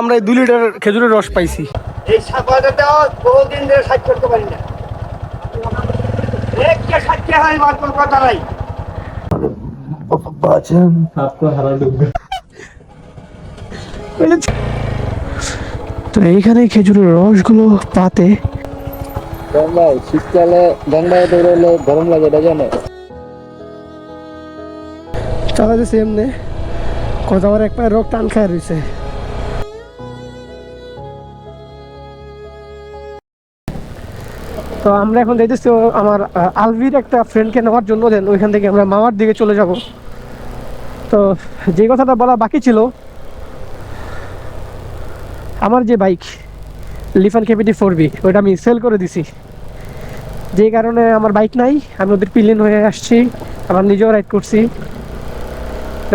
আমরা এই দুই লিটার খেজুরের রস পাইছি। এই বহুদিন ধরে সাজ করতে পারি না। হয় আমার কোনো কথা নাই। তো এইখানে খেজুরের রসগুলো পাতে। গঙ্গায় শীতকালে গঙ্গায় দৌড়ালে গরম লাগে এটা জানো। চালা যাচ্ছে এমনি কত আমার এক পায়ে রোগ টান খায় রয়েছে তো আমরা এখন যাইতেছি আমার আলভির একটা ফ্রেন্ডকে নেওয়ার জন্য দেন ওইখান থেকে আমরা মামার দিকে চলে যাব। তো যে কথাটা বলা বাকি ছিল আমার যে bike Lifan KPT four B ওইটা আমি সেল করে দিছি। যে কারণে আমার বাইক নাই আমি ওদের পিলিন হয়ে আসছি আমার নিজেও রাইড করছি।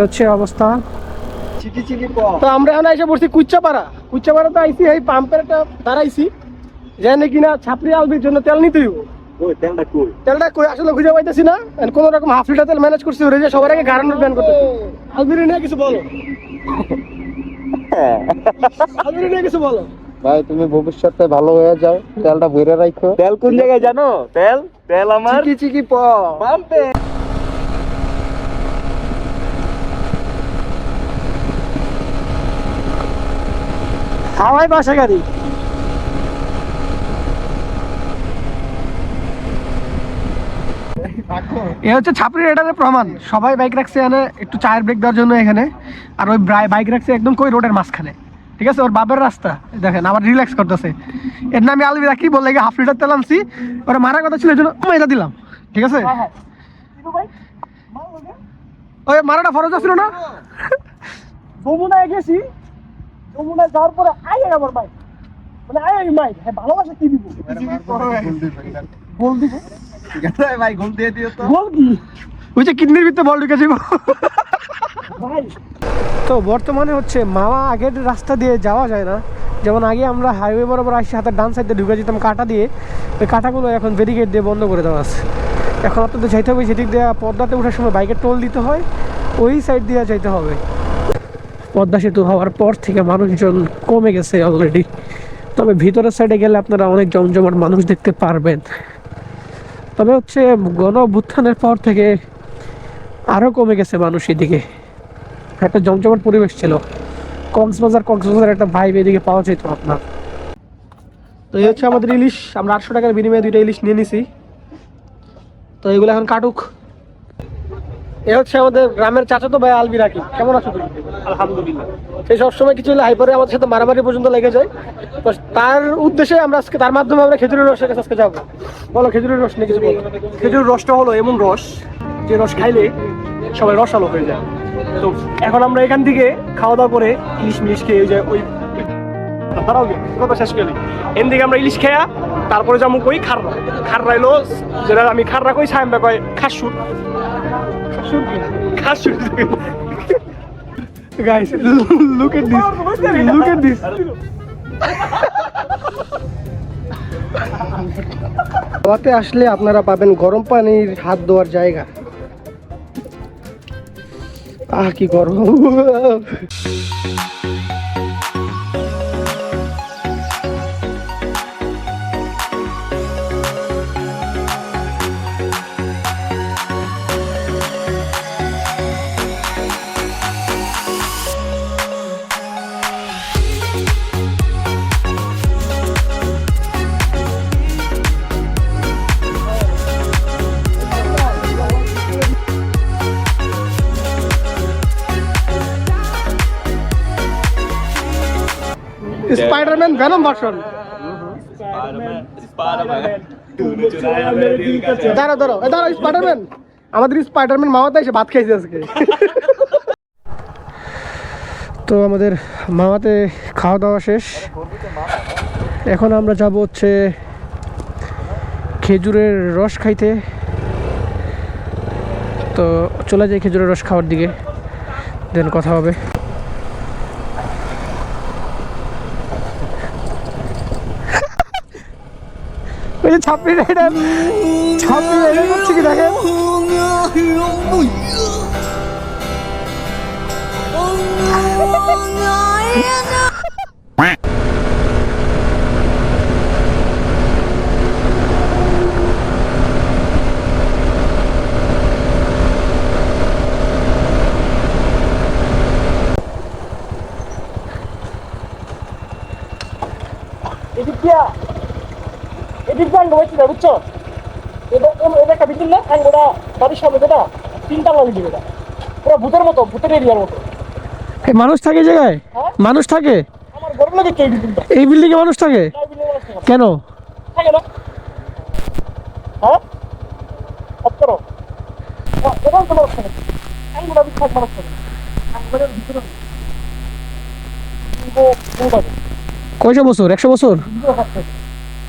হচ্ছে অবস্থা। তো আমরা এখন এসে পড়ছি কুচ্চাপাড়া। কুচ্চাপাড়াতে আইছি এই পাম্পের একটা দাঁড়াইছি। জানি কিনা ছাপড়ি আলবির জন্য তেল নিতেই তেলটা কই? আসলে খুঁজে পাইতেছি না। কোনো রকম হাফ লিটার তেল ম্যানেজ করছি ওরে যে সবার আগে গাড়ানোর প্ল্যান করতেছি। আলবির নিয়ে কিছু বলো। আলবির নিয়ে কিছু বলো। ভাই তুমি ভবিষ্যতে ভালো হয়ে যাও তেলটা ভরে রাখো তেল কোন জায়গায় জানো? তেল তেল আমার। চিকি চিকি প। পাম্পে। হাওয়াই বাসা গাড়ি। এ হচ্ছে ছাপড়ি রেডারের প্রমাণ। সবাই বাইক রাখছে এখানে একটু চায়ের ব্রেক দেওয়ার জন্য এখানে। আর ওই বাইক রাখছে একদম কই রোডের মাঝখানে। ঠিক আছে? ওর বাবের রাস্তা। দেখেন আবার রিল্যাক্স করতেছে। এর নামে আলবি রাখি বললে হাফ লিটার তেল আনছি। ওরা মারার কথা ছিল এই জন্য এটা দিলাম। ঠিক আছে? ওই মারাটা ফরজ ছিল না? যমুনায় গেছি। যমুনায় যাওয়ার পরে আই আমার বাইক মানে আই বাইক হ্যাঁ ভালোবাসা কি দিব? বল দিব। ভাই ঘুম দিয়ে দিও তো। বল কি? ওই যে কিডনির ভিতরে বল যাব তো বর্তমানে হচ্ছে মামা আগের রাস্তা দিয়ে যাওয়া যায় না। যেমন আগে আমরা হাইওয়ে বরাবর আসি হাতের ডান সাইডে ঢুকে যেতাম কাটা দিয়ে। ওই কাটাগুলো এখন ব্যারিকেড দিয়ে বন্ধ করে দেওয়া আছে। এখন আপনাদের যাইতে হবে সেদিক দিয়ে পদ্মাতে ওঠার সময় বাইকের টোল দিতে হয় ওই সাইড দিয়ে যাইতে হবে। পদ্মা সেতু হওয়ার পর থেকে মানুষজন কমে গেছে অলরেডি তবে ভিতরের সাইডে গেলে আপনারা অনেক জমজমাট মানুষ দেখতে পারবেন। তবে হচ্ছে গণভুত্থানের পর থেকে আরও কমে গেছে মানুষ এদিকে। একটা জমজমাট পরিবেশ ছিল। কক্সবাজার কক্সবাজার একটা ভাইব এদিকে পাওয়া যেত আপনার। তো এই হচ্ছে আমাদের ইলিশ। আমরা আটশো টাকার বিনিময়ে দুইটা ইলিশ নিয়ে নিছি। তো এগুলো এখন কাটুক। এ হচ্ছে আমাদের গ্রামের চাচাতো ভাই আলবি রাখি কেমন আছো তুমি? আলহামদুলিল্লাহ। সেই সবসময় কিছু হলে হাইপারে আমাদের সাথে মারামারি পর্যন্ত লেগে যায়। তো তার উদ্দেশ্যে আমরা আজকে তার মাধ্যমে আমরা খেজুরের রসের কাছে আজকে যাব। বলো খেজুরের রস নিয়ে কিছু বলো। খেজুর রসটা হলো এমন রস যে রস খাইলে সবাই রসালো হয়ে যায়। তো এখন আমরা এখান থেকে খাওয়া দাওয়া করে ইলিশ মিলিশ খেয়ে ওই যে ওই শেষ আমরা ইলিশ তারপরে যাব কই খাররা। খাররা এলো যেটা আমি খাররা কই, সাহেব কয় খাসুর। খাসুর এট দিস গোয়াতে আসলে আপনারা পাবেন গরম পানির হাত ধোয়ার জায়গা। আহ, কি গরম। স্পাইডারম্যান ভেনম ভার্সন দাঁড়া দাঁড়াও, এ স্পাইডারম্যান আমাদের স্পাইডারম্যান মামাতে এসে ভাত খাইছে আজকে। তো আমাদের মামাতে খাওয়া দাওয়া শেষ। এখন আমরা যাব হচ্ছে খেজুরের রস খাইতে। তো চলে যাই খেজুরের রস খাওয়ার দিকে। দেন কথা হবে। ওই যে ছাপড়ি রাইডার ছাপড়ি রাইডার করছে কি দেখেন এদিক দিয়া এদিক বুঝছ? এটা এটা একটা বিল্ডিং না বাড়ির সামনে যেটা তিনতলা বিল্ডিং এটা। পুরো ভূতের মতো ভূতের এরিয়ার মতো। মানুষ থাকে জায়গায়? হ্যাঁ? মানুষ থাকে? আমার গরম লাগে কে বিল্ডিংটা? এই বিল্ডিং এ মানুষ থাকে। কেন? থাকে না। হ্যাঁ? করো। হ্যাঁ, মানুষ থাকে। আঙ্গুলের ভিতরে কয়শো বছর? একশো বছর?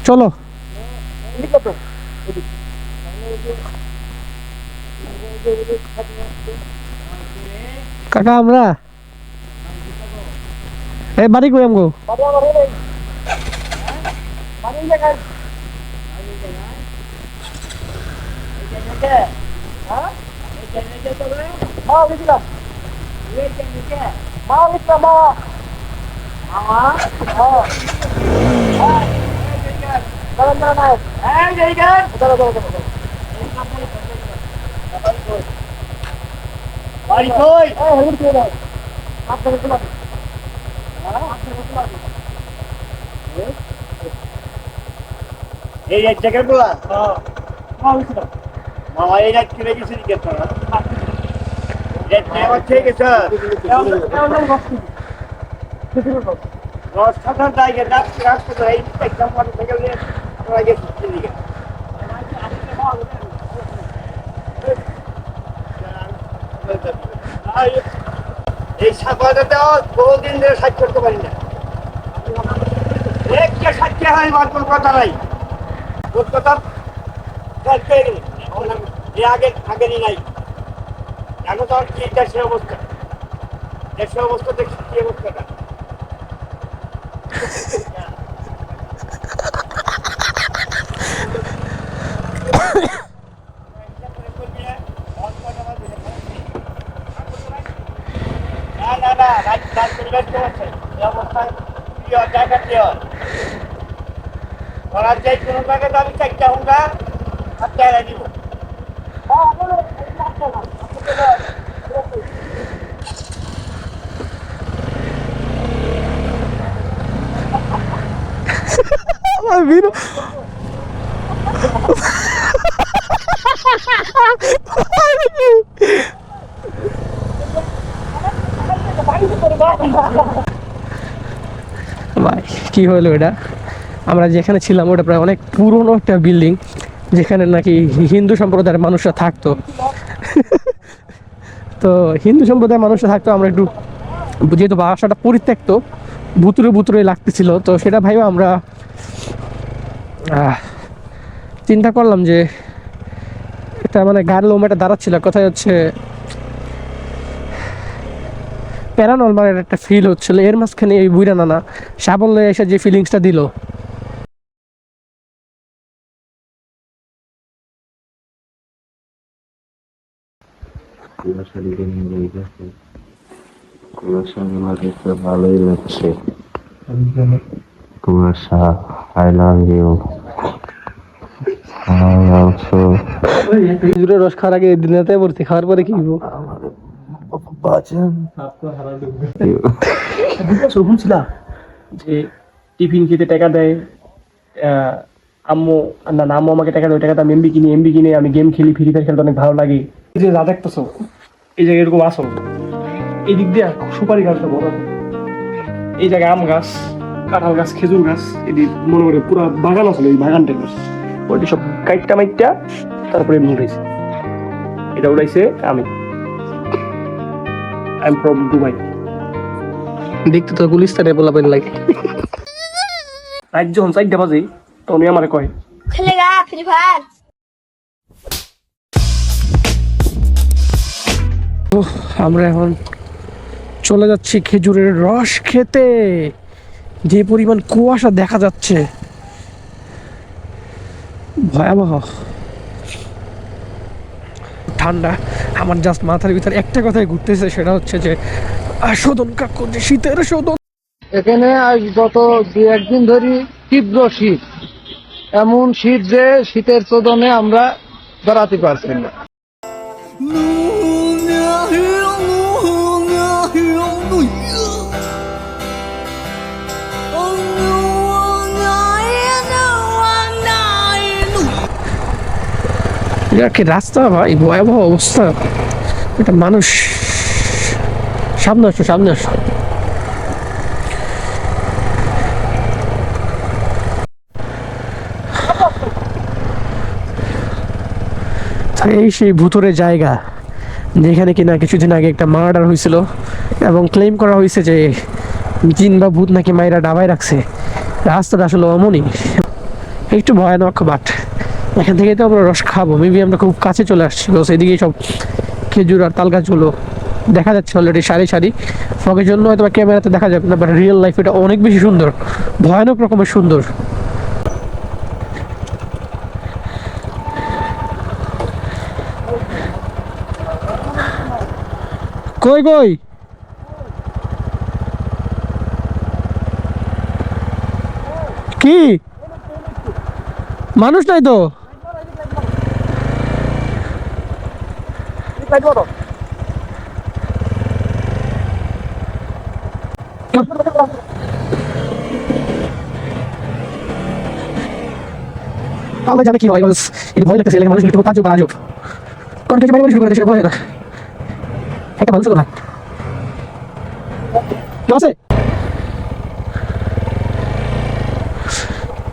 চলো। এদিক না তো কাকা আমরা এই বাড়ি কই আমগো বাড়ি আমার এই নেই বাড়ি এই জায়গায় হ্যাঁ মা গেছিলাম মা গেছিলাম মা মা হ্যাঁ দাঁড়ান দাঁড়ান দাঁড়ান হ্যাঁ জায়গা দাঁড়া দাঁড়া দাঁড়া বাড়ি কই হ্যাঁ হেলমেট দিয়ে দাও আপনাকে দিলাম এই এক জায়গার বলা মামা এই রাত কিনে গেছি গেছে আমার ঠিক আছে রস খাতার জায়গা রাত রাত করে এই সাপাটা দেওয়া বহুদিন ধরে সাজ করতে পারি না। একটা সাক্ষী হয় আমার কোনো কথা নাই। তোর কথা আগে আগেরই নাই। এখন তো আর কি দেশের অবস্থা? দেশের অবস্থা দেখছি কি অবস্থাটা না না না রাজ রাজ পরিবেশ চলছে এই অবস্থায় কি হয় জায়গা কি হয় করার যাই কোনো জায়গায় আমি চারটা হুঙ্গা আর তেরা দিব আমার বিরু ভাই, কি হলো এটা? আমরা যেখানে ছিলাম, ওটা প্রায় অনেক পুরনো একটা বিল্ডিং যেখানে নাকি হিন্দু সম্প্রদায়ের মানুষরা থাকতো। তো হিন্দু সম্প্রদায়ের মানুষরা থাকতো, আমরা একটু, যেহেতু বাসাটা পরিত্যক্ত ভুতুরে ভুতুরে লাগতেছিল, তো সেটা ভাইও আমরা চিন্তা করলাম যে মানে গার লোম এটা দাঁড়াচ্ছিল। কোথায় হচ্ছে প্যারানর্মাল একটা ফিল হচ্ছিল। এর মাঝখানে এই বুইরা নানা সাবল্য এসে যে ফিলিংসটা দিল। ভালোই লাগছে। কুয়াশা আই লাভ ইউ খেজুরের রস খাওয়ার আগে দিনাতে ভর্তি খাওয়ার পরে কি শুনছিলাম যে টিফিন খেতে টাকা দেয় আহ, আম্মু না না আম্মু আমাকে টাকা দেয় টাকাতে আমি এমবি কিনি এমবি কিনে আমি গেম খেলি ফ্রি ফায়ার খেলতে অনেক ভালো লাগে। এই যে যা দেখতেছো এই জায়গায় এরকম আসো এই দিক দিয়ে সুপারি গাছটা বড় এই জায়গায় আম গাছ কাঁঠাল গাছ খেজুর গাছ এদিক মনে করে পুরো বাগান আসলে এই বাগানটা পোলট্রি সব কাইটটা মাইটটা তারপরে এমনি হয়েছে। এটা উড়াইছে আমি। আই এম ফ্রম দুবাই দেখতে তো গুলিস্তানে বলাবেন লাগে। রাত যখন চারটা বাজে তখন আমারে কয় খেলেগা ফ্রি ফায়ার। আমরা এখন চলে যাচ্ছি খেজুরের রস খেতে। যে পরিমাণ কুয়াশা দেখা যাচ্ছে। ভয়াবহ। ঠান্ডা। আমার জাস্ট মাথার ভিতরে একটা কথাই ঘুরতেছে সেটা হচ্ছে যে শোধন কাকু যে শীতের শোধন এখানে আজ গত দু একদিন ধরে তীব্র শীত। এমন শীত যে শীতের চোদনে আমরা বেড়াতে পারছি না কি রাস্তা ভাই? ভয়াবহ অবস্থা। এটা মানুষ। সামনে আসো সামনে আসো। এই সেই ভুতুরে জায়গা। যেখানে কিনা কিছুদিন আগে একটা মার্ডার হয়েছিল এবং ক্লেম করা হয়েছে যে জিন বা ভূত নাকি মায়েরা ডাবায় রাখছে। রাস্তাটা আসলে অমনই একটু ভয়ানক, বাট এখান থেকে তো আমরা রস খাব। মেবি আমরা খুব কাছে চলে আসছি। বিকজ এদিকে সব খেজুর আর তাল গাছগুলো দেখা যাচ্ছে অলরেডি সারি সারি। ফগের জন্য হয়তো ক্যামেরাতে দেখা যাবে না বাট রিয়েল লাইফ এটা অনেক বেশি সুন্দর। ভয়ানক রকমের সুন্দর। কই কই? কি? মানুষ নাই তো? আল্লাহ জানে কি হয় বস? এটা ভয় লাগতেছে এলাকার মানুষ একটু তাজ্জব বা আজব কোন কিছু বাড়ি শুরু করে সেটা ভয় না একটা মানুষ না। আছে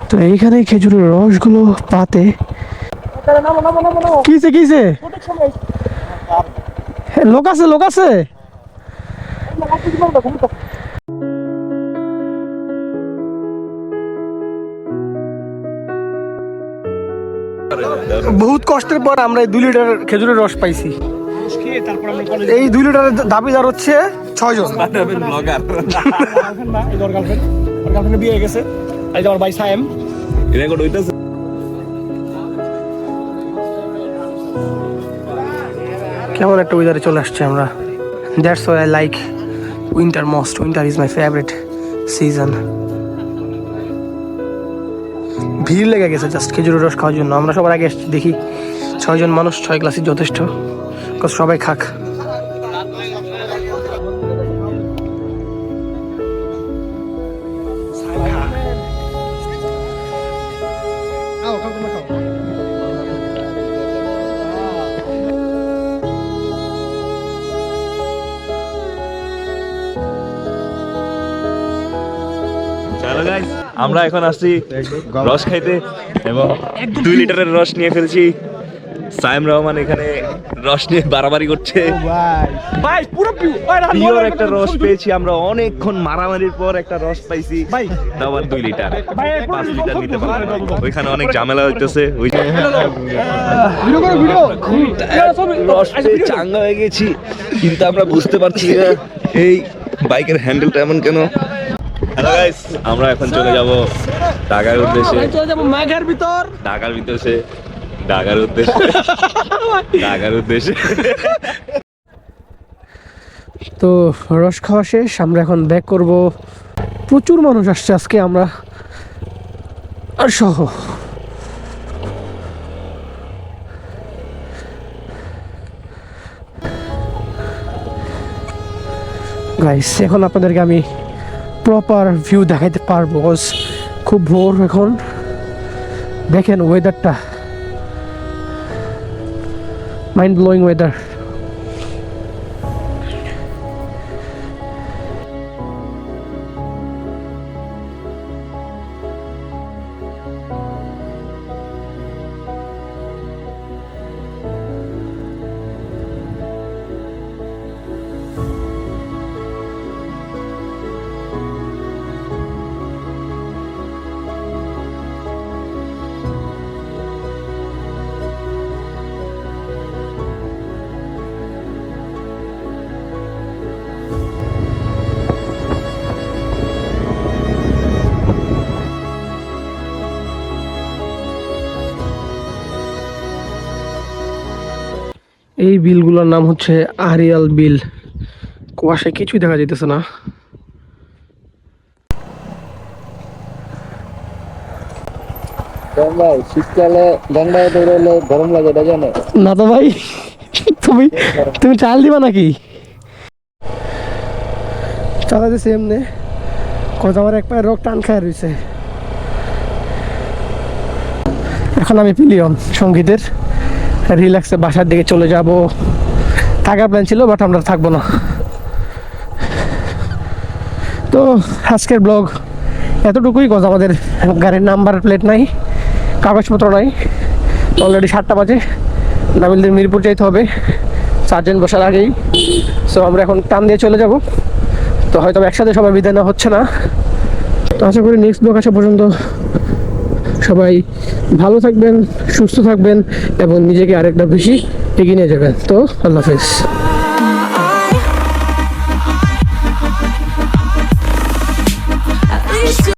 তো এইখানে খেজুরের রসগুলো পাতে। কিসে কিসে লোক আছে লোক আছে। বহুত কষ্টের পর আমরা এই দুই লিটার খেজুরের রস পাইছি। এই দুই লিটারের দাবিদার হচ্ছে ছয় জন গার্লফ্রেন্ড না এই ওর গার্লফ্রেন্ড ওর গার্লফ্রেন্ড বিয়ে গেছে এই যে আমার ভাই সায়েম রেকর্ড হইতাছে। কেমন একটা উইদারে চলে আসছে আমরা। That's why I like winter most winter is my favourite season ভিড় লেগে গেছে জাস্ট খেজুরের রস খাওয়ার জন্য। আমরা সবার আগে দেখি ছয়জন মানুষ, ছয় গ্লাসই যথেষ্ট। সবাই খাক। চলো গাইস আমরা এখন আসছি রস খাইতে এবং দুই লিটারের রস নিয়ে ফেলছি। সাইম রহমান এখানে রস নিয়ে বাড়াবাড়ি করছে। ভাই পুরো পিওর একটা রস পেয়েছি আমরা অনেকক্ষণ মারামারির পর একটা রস পাইছি। তাও আবার দুই লিটার। পাঁচ লিটার নিতে পারব ওইখানে অনেক ঝামেলা হইতেছে। ওই যে ভিডিও করো ভিডিও। রস পেয়ে চাঙ্গা হয়ে গেছি। কিন্তু আমরা বুঝতে পারছি না এই বাইকের হ্যান্ডেলটা এমন কেন? হ্যালো গাইস আমরা এখন চলে যাব ঢাকার উদ্দেশ্যে। চলে যাব মাঘের ভিতর। ঢাকার উদ্দেশ্যে। ঢাকার উদ্দেশ্যে। ঢাকার উদ্দেশ্যে। তো রস খাওয়া শেষ আমরা এখন ব্যাক করব। প্রচুর মানুষ আসছে আজকে আমরা। আর সহ। গাইস এখন আপনাদেরকে আমি প্রপার ভিউ দেখাইতে পারব খুব ভোর এখন। দেখেন ওয়েদারটা মাইন্ড ব্লোয়িং ওয়েদার এই বিলগুলোর নাম হচ্ছে আরিয়াল বিল। কুয়াশায় কিছুই দেখা যেতেছে না। গঙ্গায় শীতকালে গঙ্গায় দৌড়ালে গরম লাগে এটা জানো। না তো ভাই তুমি তুমি চাল দিবা নাকি? চালাইতেছে এমনি কত আমার এক পায়ে রোগ টান খায় রয়েছে এখন আমি পিলিয়ন সঙ্গীতের। রিল্যাক্সে বাসার দিকে চলে যাব। থাকার প্ল্যান ছিল বাট আমরা থাকব না। তো আজকের ব্লগ এতটুকুই। কথা আমাদের গাড়ির নাম্বার প্লেট নাই, কাগজপত্র নাই। অলরেডি সাতটা বাজে। নামিলদের মিরপুর যাইতে হবে। সার্জেন্ট বসার আগেই। সো আমরা এখন টান দিয়ে চলে যাব। তো হয়তো একসাথে সবাই বিদায় নেওয়া হচ্ছে না। তো আশা করি নেক্সট ব্লগ আসা পর্যন্ত সবাই ভালো থাকবেন, সুস্থ থাকবেন এবং নিজেকে আরেকটা বেশি এগিয়ে নিয়ে যাবেন। তো আল্লাহ হাফেজ।